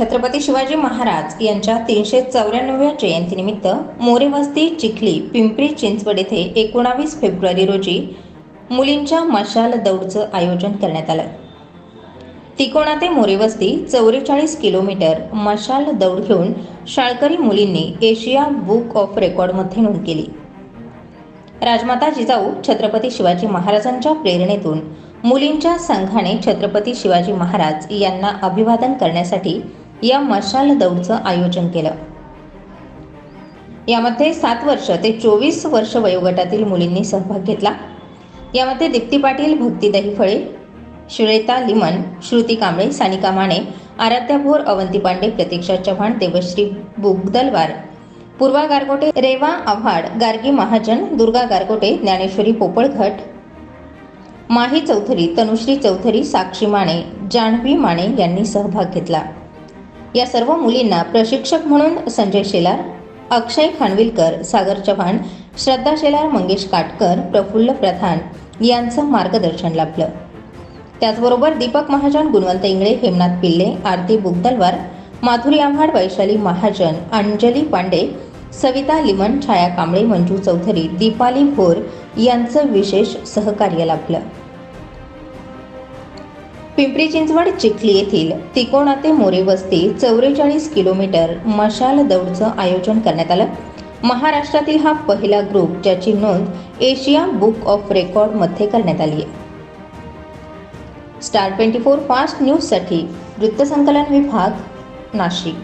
छत्रपती शिवाजी महाराज यांच्या तीनशे चौऱ्याण्णव्या जयंतीनिमित्त मोरेवस्ती चिखली पिंपरी चिंचवड येथे एकोणावीस फेब्रुवारी रोजी मुलींच्या मशाल दौडचं आयोजन करण्यात आलं. तिकोणा ते मोरेवस्ती चौवेचाळीस किलोमीटर मशाल दौड घेऊन शाळकरी मुलींनी एशिया बुक ऑफ रेकॉर्डमध्ये नोंद केली. राजमाता जिजाऊ छत्रपती शिवाजी महाराजांच्या प्रेरणेतून मुलींच्या संघाने छत्रपती शिवाजी महाराज यांना अभिवादन करण्यासाठी या मशाल दौडचं आयोजन केलं. यामध्ये सात वर्ष ते चोवीस वर्ष वयोगटातील मुलींनी सहभाग घेतला. यामध्ये दीप्ती पाटील भक्ती दहिफळे श्वेता लिमन श्रुती कांबळे सानिका माने आराध्या भोर अवंती पांडे प्रतीक्षा चव्हाण देवश्री बुगदलवार पूर्वा गारगोटे रेवा आव्हाड गार्गी महाजन दुर्गा गारगोटे ज्ञानेश्वरी पोपळघट माही चौधरी तनुश्री चौधरी साक्षी माने जान्हवी माने यांनी सहभाग घेतला. या सर्व मुलींना प्रशिक्षक म्हणून संजय शेलार अक्षय खानविलकर सागर चव्हाण श्रद्धा शेलार मंगेश काटकर प्रफुल्ल प्रधान यांचं मार्गदर्शन लाभलं. त्याचबरोबर दीपक महाजन गुणवंत इंगळे हेमनाथ पिल्ले आरती बुगदलवार माधुरी आव्हाड वैशाली महाजन अंजली पांडे सविता लिमन छाया कांबळे मंजू चौधरी दीपाली भोर यांचं विशेष सहकार्य लाभलं. पिंपरी चिंचवड चिखली येथील तिकोणा ते मोरे वस्ती चौवेचाळीस किलोमीटर मशाल दौडचं आयोजन करण्यात आलं. महाराष्ट्रातील हा पहिला ग्रुप ज्याची नोंद एशिया बुक ऑफ रेकॉर्डमध्ये करण्यात आली आहे. स्टार ट्वेंटी फोर फास्ट न्यूजसाठी वृत्तसंकलन विभाग नाशिक.